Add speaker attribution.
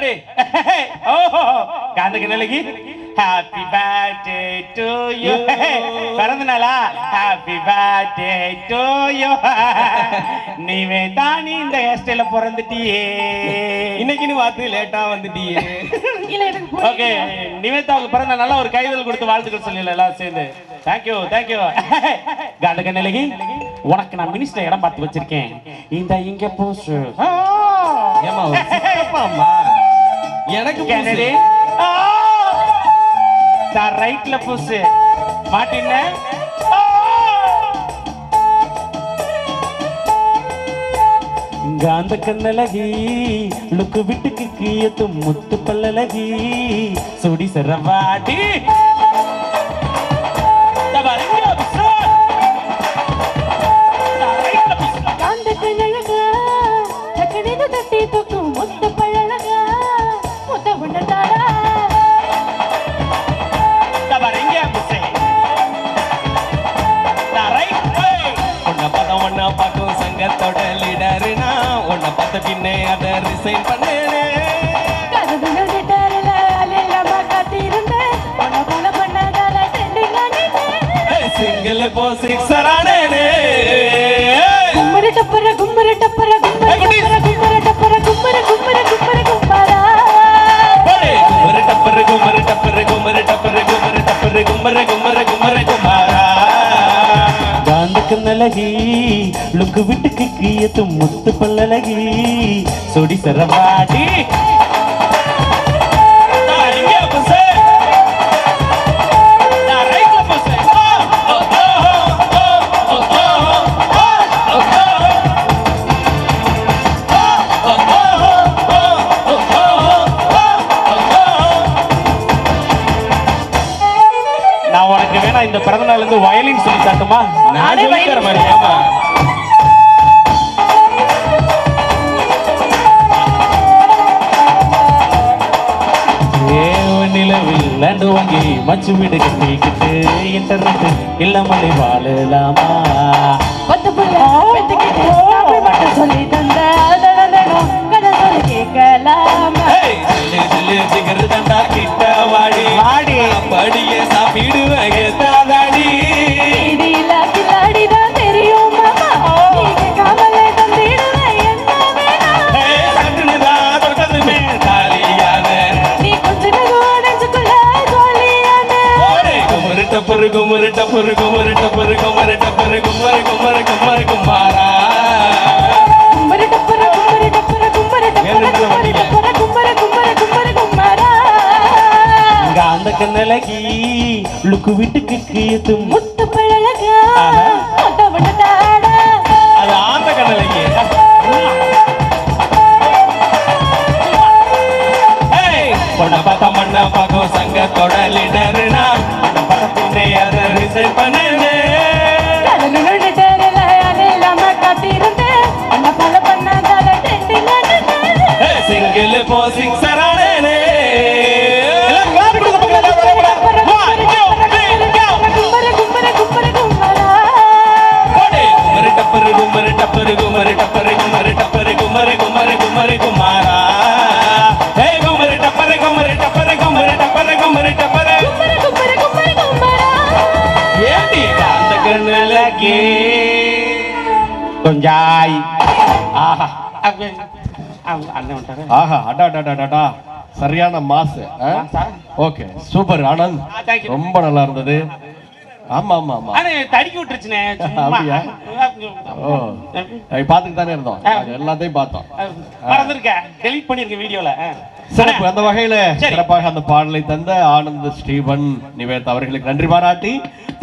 Speaker 1: Ready ஓஹோ காந்துக்கு நிலைக்கு happy birthday to you பிறந்த நாளா? ஹாப்பி பர்த்டே டு யூ நீவே தானி இந்த ஹேர் ஸ்டைல பிறந்துட்டியே
Speaker 2: இன்னைக்குன்னு பார்த்து லேட்டா வந்துட்டியே.
Speaker 1: ஓகே நிவேதாவுக்கு பிறந்த நல்ல ஒரு கைதல் கொடுத்து வாழ்த்துக்கள் சொல்லல எல்லாரும் சேர்ந்து. தேங்க்யூ தேங்க்யூ காந்துக்கு நிலைக்கு உனக்கு நான் மினிஸ்டர் இடம் பார்த்து வச்சிருக்கேன். இந்த இங்க போசு.
Speaker 2: ஏமா. எனக்கு
Speaker 1: கெனடி
Speaker 2: புதுசு.
Speaker 1: ரைட்ல புஷ் மாட்டின? காந்த கண்ணழகி லுக்கு விட்டுக்கு கீயத்து முத்து பல்லழகி சுடி சரவாடி
Speaker 3: காந்தக்கு நழகா, டக்குனிது தட்டி
Speaker 2: பார்க்கும் சங்கத்தோட லீடருனா. உன்னை பார்த்த பின்னே அதை ரிசைன் பண்ணேனே.
Speaker 3: கதவுல நிட்டாருல, அலையில்லாம காத்திருந்தேன். உன்னை போல பண்ணதால
Speaker 1: காந்த கண்ணழகி லுக்கு விட்டுக்கு கீயத்து முத்து பல்லழகி சுடி வேணா இந்த பிறந்த நாள்ல இருந்து வயலின் சொல்லி தட்டுமா
Speaker 2: நான் சொல்லித்தர மாதிரி ஏமா
Speaker 1: நிலவில் லேண்டு வாங்கி மச்சு வீடு கட்டிக்கிட்டு இன்டர்நெட் இல்லாமலே வாழலாமா?
Speaker 3: பத்து புள்ள பெத்துக்கிட்டு தமிழ் மட்டும் சொல்லி தந்த
Speaker 2: டப்பரு குமரு டப்பரு குமரு டப்பரு குமரு குமரு குமரு குமாரா.
Speaker 3: கும்பரு டப்பர கும்பரு டப்பர கும்பரு டப்பர
Speaker 1: லுக்கு வீட்டுக்கு
Speaker 3: முத்து பழகா
Speaker 2: அது ஆந்த பொண்ணை பார்த்தா மண்ணை பார்க்கும் சங்கத்தோட லீடர்னா கண்ணலகே
Speaker 1: கொஞ்சாய். ஆஹா. அப்ப- அவங்க அண்ணன் வந்துட்டாரு.
Speaker 4: ஆஹா அடா அடா அடா, அடா. சரியான மாசு? Okay super Anand.
Speaker 1: Ah, thank you.
Speaker 4: ரொம்ப நல்லா இருந்தது. ஆமா ஆமா ஆமா.
Speaker 1: தடுக்கி விட்டுருச்சுண்ணே சும்மா.
Speaker 4: அப்படியா? ஓ. பார்த்துட்டு தானே இருந்தோம். எல்லாத்தையும் பார்த்தோம்.
Speaker 1: மறந்துருக்க. டெலீட் பண்ணிருக்க வீடியோல
Speaker 4: சிறப்பு. அந்த வகையில
Speaker 1: சரி.
Speaker 4: சிறப்பாக அந்த பாடலை தந்த ஆனந்த் ஸ்டீவன் நிவேத் அவர்களுக்கு நன்றி பாராட்டி